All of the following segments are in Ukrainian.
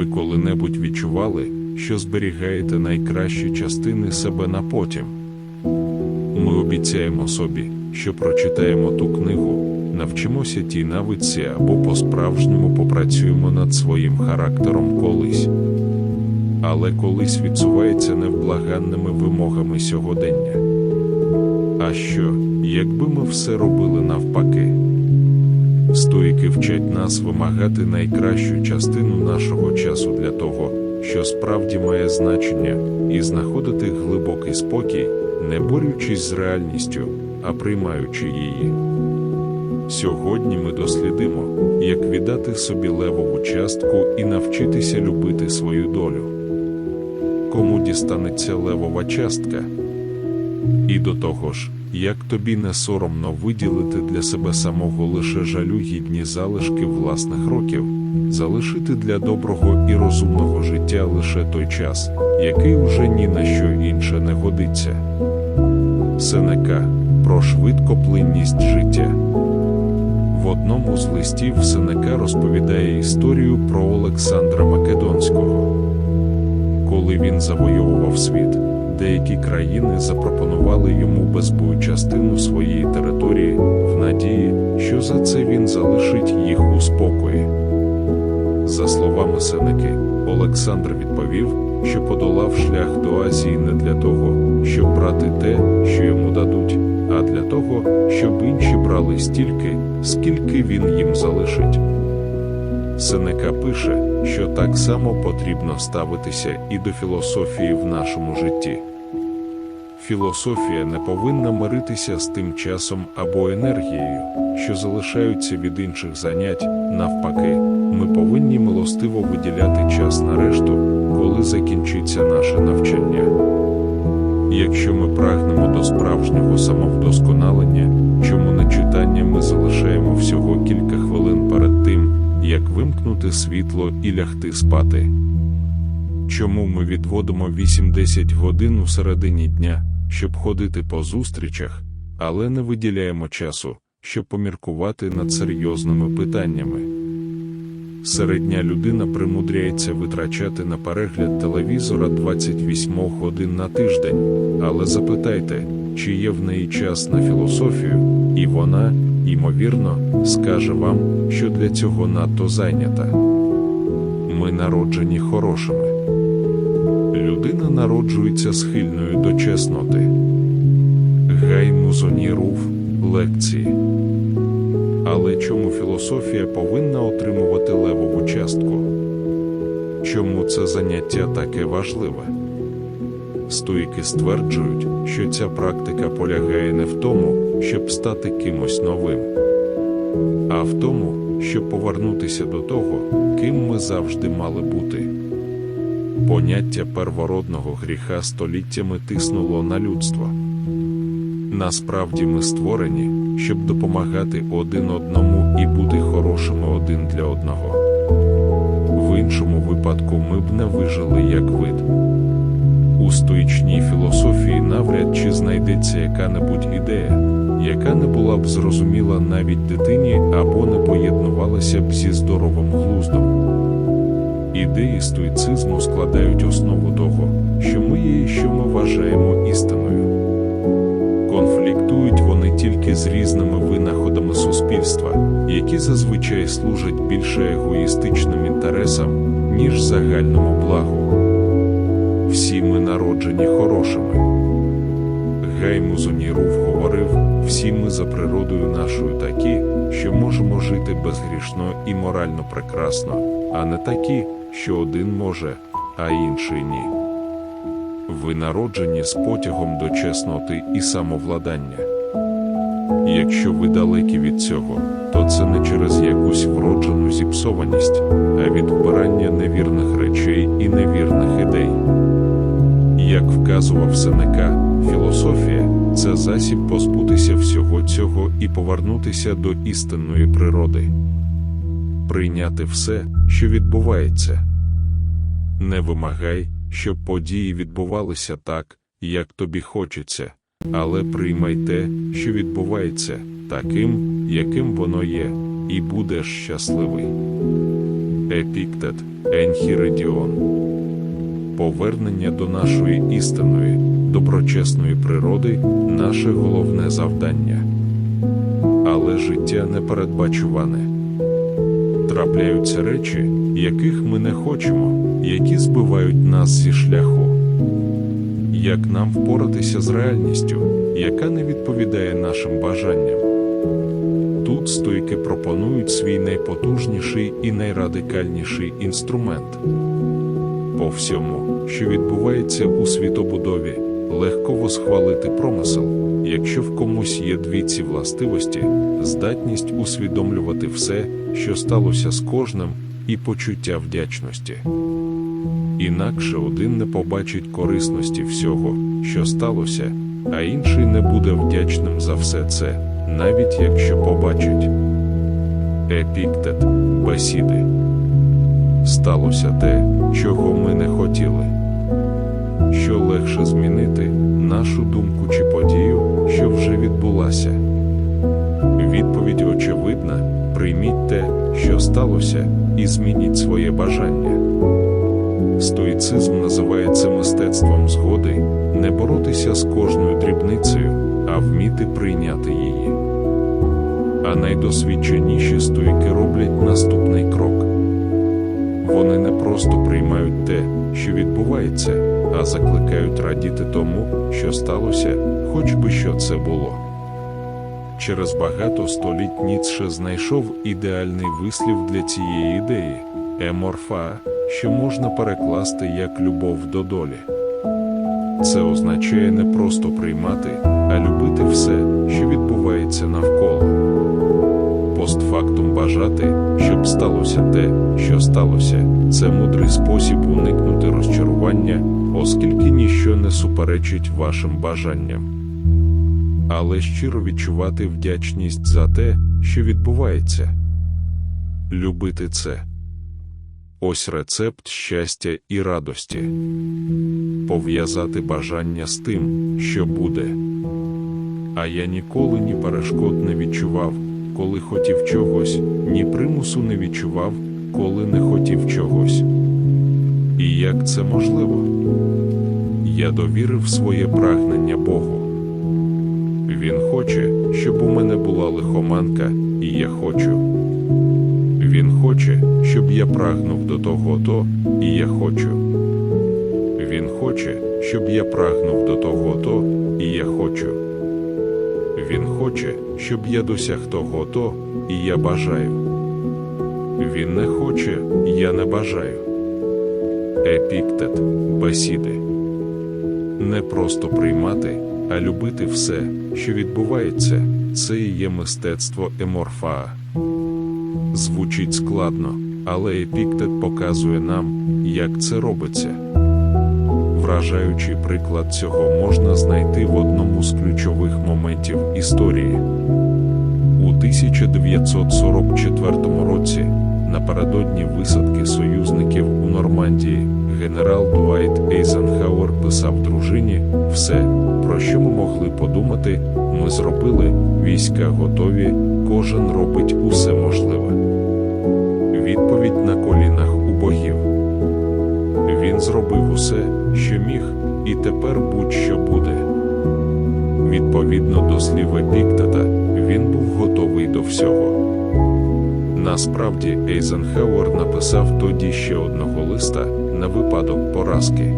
Ви коли-небудь відчували, що зберігаєте найкращі частини себе на потім? Ми обіцяємо собі, що прочитаємо ту книгу, навчимося тій навиці або по-справжньому попрацюємо над своїм характером колись. Але колись відсувається невблаганними вимогами сьогодення. А що, якби ми все робили навпаки? Стоїки вчать нас вимагати найкращу частину нашого часу для того, що справді має значення, і знаходити глибокий спокій, не борючись з реальністю, а приймаючи її. Сьогодні ми дослідимо, як віддати собі левову частку і навчитися любити свою долю. Кому дістанеться левова частка? І до того ж, як тобі не соромно виділити для себе самого лише жалюгідні залишки власних років, залишити для доброго і розумного життя лише той час, який уже ні на що інше не годиться. Сенека про швидкоплинність життя. В одному з листів Сенека розповідає історію про Олександра Македонського. Коли він завоював світ, деякі країни запропонували йому безбою частину своєї території в надії, що за це він залишить їх у спокої. За словами Сенеки, Олександр відповів, що подолав шлях до Азії не для того, щоб брати те, що йому дадуть, а для того, щоб інші брали стільки, скільки він їм залишить. Сенека пише, що так само потрібно ставитися і до філософії в нашому житті. Філософія не повинна миритися з тим часом або енергією, що залишаються від інших занять. Навпаки, ми повинні милостиво виділяти час на решту, коли закінчиться наше навчання. Якщо ми прагнемо до справжнього самовдосконалення, чому не читання ми залишаємо всього кілька хвилин перед тим, як вимкнути світло і лягти спати? Чому ми відводимо 8-10 годин у середині дня, щоб ходити по зустрічах, але не виділяємо часу, щоб поміркувати над серйозними питаннями? Середня людина примудряється витрачати на перегляд телевізора 28 годин на тиждень, але запитайте, чи є в неї час на філософію, і вона, ймовірно, скаже вам, що для цього надто зайнята. Ми народжені хорошими. Людина народжується схильною до чесноти. Гай Руф, лекції. Але чому філософія повинна отримувати левову частку? Чому це заняття таке важливе? Стоїки стверджують, що ця практика полягає не в тому, щоб стати кимось новим, а в тому, щоб повернутися до того, ким ми завжди мали бути. Поняття первородного гріха століттями тиснуло на людство. Насправді ми створені, щоб допомагати один одному і бути хорошими один для одного. В іншому випадку ми б не вижили як вид. У стоїчній філософії навряд чи знайдеться яка-небудь ідея, яка не була б зрозуміла навіть дитині або не поєднувалася б зі здоровим глуздом. Ідеї стоїцизму складають основу того, що ми є і що ми вважаємо істиною. Конфліктують вони тільки з різними винаходами суспільства, які зазвичай служать більше егоїстичним інтересам, ніж загальному благу. Всі ми народжені хорошими. Гай Музонірув говорив, всі ми за природою нашою такі, що можемо жити безгрішно і морально прекрасно, а не такі, що один може, а інший ні. Ви народжені з потягом до чесноти і самовладання. Якщо ви далекі від цього, то це не через якусь вроджену зіпсованість, а від вбирання невірних речей і невірних ідей. Як вказував Сенека, філософія це засіб позбутися всього цього і повернутися до істинної природи, прийняти все, що відбувається. Не вимагай, щоб події відбувалися так, як тобі хочеться, але приймай те, що відбувається, таким, яким воно є, і будеш щасливий. Епіктет, Енхіридіон. Повернення до нашої істинної, доброчесної природи наше головне завдання. Але життя непередбачуване. Трапляються речі, яких ми не хочемо, які збивають нас зі шляху. Як нам впоратися з реальністю, яка не відповідає нашим бажанням? Тут стойки пропонують свій найпотужніший і найрадикальніший інструмент. По всьому, що відбувається у світобудові, легко восхвалити промисел, якщо в комусь є дві ці властивості, здатність усвідомлювати все, що сталося з кожним, і почуття вдячності. Інакше один не побачить корисності всього, що сталося, а інший не буде вдячним за все це, навіть якщо побачить. Епіктет, бесіди. Сталося те, чого ми не хотіли. Що легше змінити нашу думку чи подію, що вже відбулася? Відповідь очевидна: прийміть те, що сталося, і змініть своє бажання. Стоїцизм називається мистецтвом згоди, не боротися з кожною дрібницею, а вміти прийняти її. А найдосвідченіші стоїки роблять наступний крок. Вони не просто приймають те, що відбувається, а закликають радіти тому, що сталося, хоч би що це було. Через багато століть Ніцше знайшов ідеальний вислів для цієї ідеї еморфа, що можна перекласти як любов до долі. Це означає не просто приймати, а любити все, що відбувається навколо. Постфактум бажати, щоб сталося те, що сталося, це мудрий спосіб уникнути розчарування, оскільки ніщо не суперечить вашим бажанням. Але щиро відчувати вдячність за те, що відбувається. Любити це. Ось рецепт щастя і радості. Пов'язати бажання з тим, що буде. А я ніколи ні перешкод не відчував, коли хотів чогось, ні примусу не відчував, коли не хотів чогось. І як це можливо? Я довірив своє прагнення Богу. Він хоче, щоб у мене була лихоманка, і я хочу. Він хоче, щоб я прагнув до того то, і я хочу. Він хоче, щоб я прагнув до того то, і я хочу. Він хоче, щоб я досяг того то, і я бажаю. Він не хоче, я не бажаю. Епіктет, бесіди. Не просто приймати, а любити все, що відбувається, це і є мистецтво еморфаа. Звучить складно, але епіктет показує нам, як це робиться. Вражаючий приклад цього можна знайти в одному з ключових моментів історії. У 1944 році, напередодні висадки союзників у Нормандії, генерал Дуайт Ейзенхауер писав дружині: все, про що ми могли подумати, ми зробили, війська готові, кожен робить усе можливе. Відповідь на колінах у богів. Він зробив усе, що міг, і тепер будь-що буде. Відповідно до слів Епіктета, він був готовий до всього. Насправді, Ейзенхауер написав тоді ще одного листа на випадок поразки.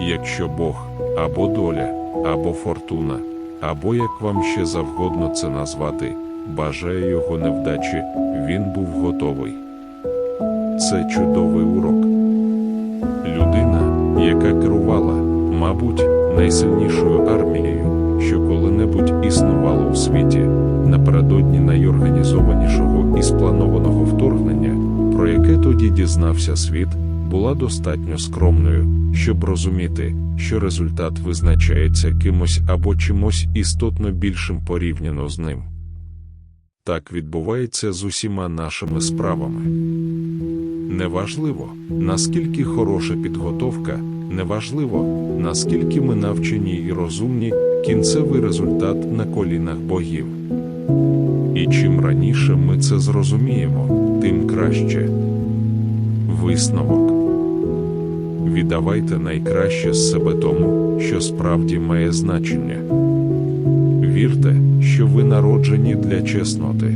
Якщо Бог або доля, або фортуна, або як вам ще завгодно це назвати, бажає його невдачі, він був готовий. Це чудовий урок. Людина, яка керувала, мабуть, найсильнішою армією, що коли-небудь існувала у світі, напередодні найорганізованішого і спланованого вторгнення, про яке тоді дізнався світ, була достатньо скромною, щоб розуміти, що результат визначається кимось або чимось істотно більшим порівняно з ним. Так відбувається з усіма нашими справами. Неважливо, наскільки хороша підготовка, неважливо, наскільки ми навчені і розумні, кінцевий результат на колінах богів. І чим раніше ми це зрозуміємо, тим краще. Висновок. Віддавайте найкраще з себе тому, що справді має значення. Вірте, що ви народжені для чесноти.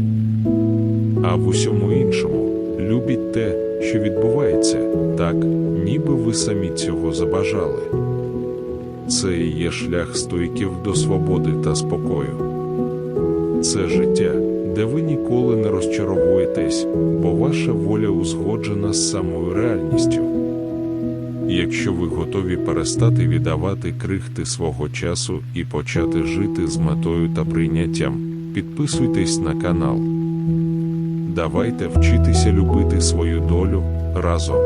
А в усьому іншому любіть те, що відбувається, так, ніби ви самі цього забажали. Це і є шлях стойків до свободи та спокою. Це життя, де ви ніколи не розчаровуєтесь, бо ваша воля узгоджена з самою реальністю. Якщо ви готові перестати віддавати крихти свого часу і почати жити з метою та прийняттям, підписуйтесь на канал. Давайте вчитися любити свою долю разом.